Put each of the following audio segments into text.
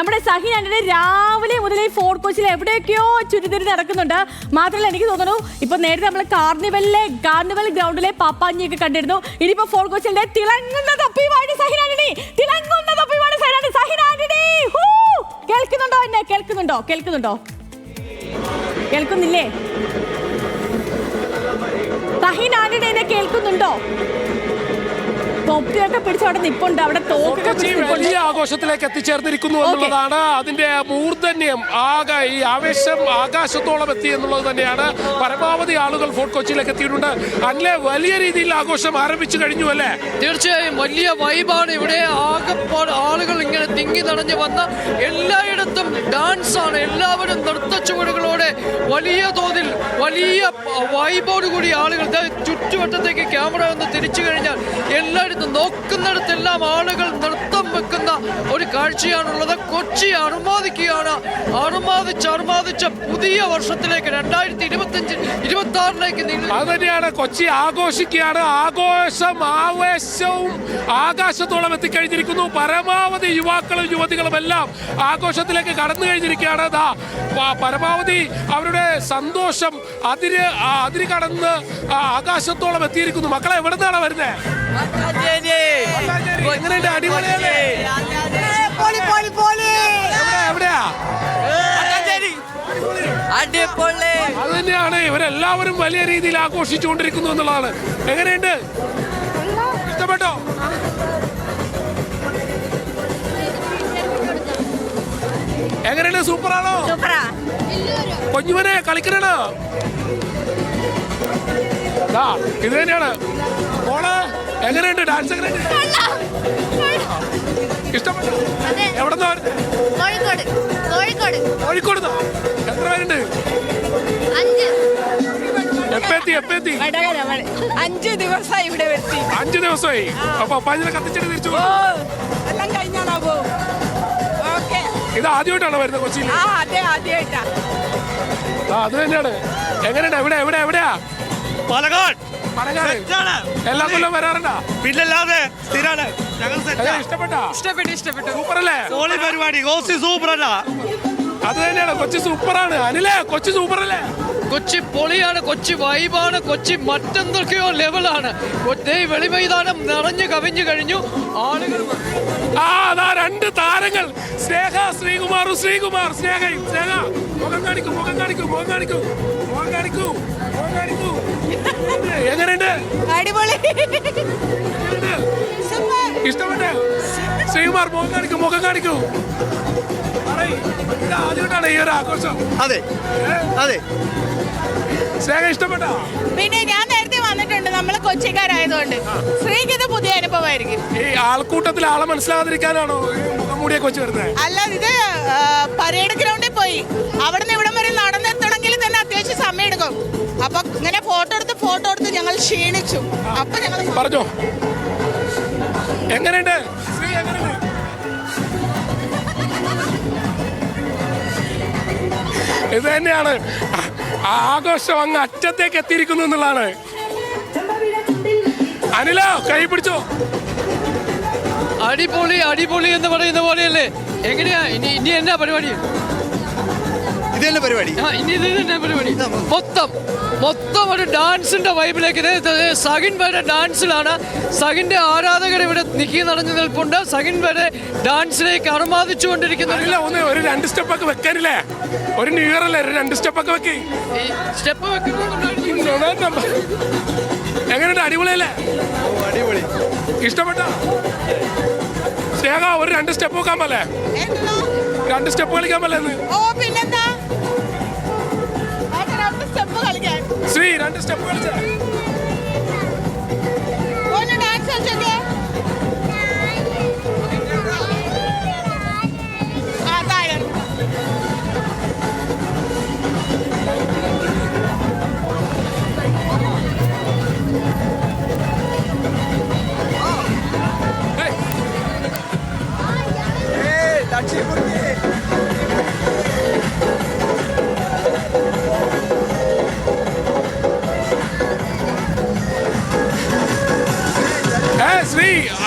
നമ്മുടെ സഹിൻ ആന്റണി രാവിലെ മുതൽ ഈ ഫോർട്ട് കൊച്ചിയിൽ എവിടെയൊക്കെയോ ചുരിതിരി നടക്കുന്നുണ്ട്. മാത്രമല്ല എനിക്ക് തോന്നുന്നു ഇപ്പൊ നേരത്തെ നമ്മൾ കാർണിവലിലെ കാർണിവൽ ഗ്രൗണ്ടിലെ പാപ്പാഞ്ഞിയൊക്കെ കണ്ടിരുന്നു. ഇനിയിപ്പോ ഫോർട്ട് കൊച്ചിയിലെ തിളങ്ങുന്ന തപ്പിയുമാണ് സഹിൻ ആന്റണി. തിളങ്ങുന്ന തപ്പിയുമാണ് സഹിൻ ആന്റണി! കേൾക്കുന്നുണ്ടോ എന്നെ? കേൾക്കുന്നുണ്ടോ? കേൾക്കുന്നുണ്ടോ? കേൾക്കുന്നില്ലേ? സഹിൻ ആന്റണി എന്നെ കേൾക്കുന്നുണ്ടോ? തൊപ്പിയൊക്കെ പിടിച്ച് അവിടെ നിപ്പുണ്ട്. അവിടെ തോക്കൊക്കെ പിടിച്ച് വലിയ ആഘോഷത്തിലേക്ക് എത്തിച്ചേർന്നിരിക്കുന്നു എന്നുള്ളതാണ് അതിന്റെ മൂർധന്യം. ആകെ ഈ ആവേശം ആകാശത്തോളം എത്തി എന്നുള്ളത് തന്നെയാണ്. പരമാവധി ആളുകൾ ഫോർട്ട് കൊച്ചിയിലേക്ക് എത്തിയിട്ടുണ്ട്. അല്ലേ വലിയ രീതിയിൽ ആഘോഷം ആരംഭിച്ചു കഴിഞ്ഞു അല്ലേ? തീർച്ചയായും വലിയ വൈബാണ് ഇവിടെ. ആകെപ്പാട് ആളുകൾ ഇങ്ങനെ തിങ്ങി നടഞ്ഞു വന്ന എല്ലായിടത്തും ഡാൻസ് ആണ്. എല്ലാവരും നൃത്ത ചുവടുകളോടെ വലിയ തോതിൽ വലിയ വൈബോട് കൂടി ആളുകൾ. ചുറ്റുവട്ടത്തേക്ക് ക്യാമറ ഒന്ന് തിരിച്ചു കഴിഞ്ഞാൽ എല്ലായിടത്തും നോക്കുന്നിടത്തെല്ലാം ആളുകൾ നൃത്തം വെക്കുന്ന ഒരു കാഴ്ചയാണുള്ളത്. കൊച്ചി അണുമാതിക്കുകയാണ് അണുമാതിച്ച് അണുമാതിച്ച പുതിയ വർഷത്തിലേക്ക് രണ്ടായിരത്തി ഇരുപത്തിയഞ്ച് ഇരുപത്തി ആറിലേക്ക് അതുതന്നെയാണ് കൊച്ചി ആഘോഷിക്കുകയാണ്. ആഘോഷം ആവേശവും ആകാശത്തോളം എത്തിക്കഴിഞ്ഞിരിക്കുന്നു. പരമാവധി യുവാക്കളും യുവതികളും എല്ലാം ആഘോഷത്തിലേക്ക് കടന്നു കഴിഞ്ഞിരിക്കുകയാണ്. പരമാവധി അവരുടെ സന്തോഷം അതിര് അതിര് കടന്ന് ആകാശത്തോളം എത്തിയിരിക്കുന്നു. മക്കളെ എവിടെ നിന്നാണ് വരുന്നത് എങ്ങനെയുണ്ട്? അടിപൊളിയല്ലേ? എവിടെയാ അടിപൊളി. അത് തന്നെയാണ്. ഇവരെല്ലാവരും വലിയ രീതിയിൽ ആഘോഷിച്ചുകൊണ്ടിരിക്കുന്നു എന്നുള്ളതാണ്. എങ്ങനെയുണ്ട്? ഇഷ്ടപ്പെട്ടോ? എങ്ങനെയുണ്ട്? സൂപ്പറാണോ? കൊഞ്ഞുമനെ കളിക്കണോ ദാ, ഇത് തന്നെയാണ്. മോൾ എങ്ങനെയുണ്ട് ഡാൻസ് എങ്ങനെയുണ്ട്? ഇഷ്ടപ്പെട്ടു. എവിടെന്നാ കോഴിക്കോട്. കോഴിക്കോട്. കോഴിക്കോട് എത്ര പേരുണ്ട്? അഞ്ച്. എപ്പെത്തി എപ്പെത്തി അഞ്ച് ദിവസമായി ഇവിടെ എത്തി അഞ്ചു ദിവസമായി അപ്പൊ അപ്പാജിനെ കത്തിച്ചിട്ട് തിരിച്ചു എല്ലാം കഴിഞ്ഞാണോ പോ? ഓക്കെ. ഇത് ആദ്യമായിട്ടാണോ വരുന്നത് കൊച്ചിയിൽ? അതെ ആദ്യമായിട്ടാ. അത് തന്നെയാണ്. എങ്ങനെയുണ്ട്? എവിടെ എവിടെ എവിടെയാ? പാലക്കാട്. എല്ലാ കൊല്ലം വരാറുണ്ടാ? പിന്നല്ലാതെ സ്ഥിരാണ്. ഞങ്ങൾ ഇഷ്ടപ്പെട്ടാ? ഇഷ്ടപ്പെട്ടു ഇഷ്ടപ്പെട്ടു. സൂപ്പർ അല്ലേ സോളി പരിപാടി സൂപ്പർ അല്ല അത് തന്നെയാണ്. കൊച്ചി സൂപ്പറാണ്. അനിലേ കൊച്ചി സൂപ്പറല്ലേ? കൊച്ചി പൊളിയാണ് കൊച്ചി വൈബാണ് കൊച്ചി മറ്റെന്തൊക്കെയോ ലെവലാണ്. വെളിമൈതാനം നിറഞ്ഞു കവിഞ്ഞു കഴിഞ്ഞു. ആളുകൾ ആ അതാ രണ്ട് താരങ്ങൾ. സ്നേഹ ശ്രീകുമാറും ശ്രീകുമാർ. സ്നേഹയും സ്നേഹ. മുഖം കാണിക്കൂ മുഖം കാണിക്കൂ മുഖം കാണിക്കൂ. മുഖം കാണിക്കൂ മുഖം കാണിക്കൂ. എങ്ങനെയുണ്ട്? അടിപൊളി. ഇഷ്ടപ്പെട്ടെ? ശ്രീകുമാർ മുഖം കാണിക്കൂ മുഖം കാണിക്കൂ. ആദ്യമായിട്ടാണ് ഈ ഒരു ആഘോഷം. അതെ. അതെ. സ്നേഹ ഇഷ്ടപ്പെട്ടോ? പിന്നെ ഞാൻ നേരത്തെ വന്നിട്ടുണ്ട്. നമ്മൾ കൊച്ചിക്കാരായതുകൊണ്ട്. സ്ത്രീക്ക് ഇത് പുതിയ അനുഭവമായിരിക്കും. ഈ ആൾക്കൂട്ടത്തിൽ ആളെ മനസ്സിലാകാതിരിക്കാനാണോ കൊച്ചി മൂടിയൊക്കെ വെച്ച് വരുന്നത് അല്ല ഇത് പരേഡ് ഗ്രൗണ്ടിൽ പോയി. അവിടെ നിന്ന് ഇവിടം വരെ നടന്നെത്തണമെങ്കിൽ തന്നെ അത്യാവശ്യം സമയം എടുക്കും അപ്പൊ ഇങ്ങനെ ഫോട്ടോ എടുത്ത് ഫോട്ടോ എടുത്ത് ഞങ്ങൾ ക്ഷീണിച്ചു. അപ്പൊ ഞങ്ങൾ പറഞ്ഞോ. എങ്ങനെയുണ്ട്? ശ്രീ എങ്ങനെയുണ്ട്? ഇത് തന്നെയാണ്. ആഘോഷം അങ്ങ് അറ്റത്തേക്ക് എത്തിയിരിക്കുന്നു എന്നുള്ളതാണ്. അനിലോ കൈ പിടിച്ചോ. അടിപൊളി അടിപൊളി എന്ന് പറയുന്ന പോലെയല്ലേ? എങ്ങനെയാ? ഇനി ഇനി എന്നാ പരിപാടി? ഇത് തന്നെ പരിപാടി. ആ, ഇനി ഇത് തന്നെ പരിപാടി. മൊത്തം മൊത്തം ഒരു ഡാൻസിന്റെ വൈബിലേക്ക്. ഇത് വരെ ഡാൻസിലാണ്. സഹിന്റെ ആരാധകർ ഇവിടെ നിക്കി നടന്നു നിൽപ്പുണ്ട്. സഹിൻ വരെ ഡാൻസിലേക്ക് അറുമാദിച്ചുകൊണ്ടിരിക്കുന്ന. അനില ഒന്ന് ഒരു രണ്ട് സ്റ്റെപ്പ് ഒക്കെ വെക്കാനില്ലേ? ഒരു ന്യൂ ഇയർ അല്ലേ? ഒരു രണ്ട് സ്റ്റെപ്പ് ഒക്കെ വെക്ക്. സ്റ്റെപ്പ് വെക്കുന്നുണ്ട്? എങ്ങനെയുണ്ട്? അടിപൊളിയല്ലേ? അടിപൊളി. ഇഷ്ടപ്പെട്ട? സ്നേഹ ഒരു രണ്ട് സ്റ്റെപ്പ് വെക്കാൻ പോലെ രണ്ട് സ്റ്റെപ്പ് കളിക്കാൻ പോലെ ഓ പിന്നെന്താ? സ്റ്റെപ്പ് കളിക്കാൻ. ശ്രീ രണ്ട് സ്റ്റെപ്പ് കളിച്ചേ. ഒന്ന് ഡാൻസ് കളിച്ചോക്കെ. Hey. ഏ ശ്രീ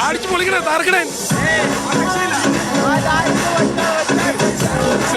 അടിച്ചു പൊളിക്കണേ തറക്കണേ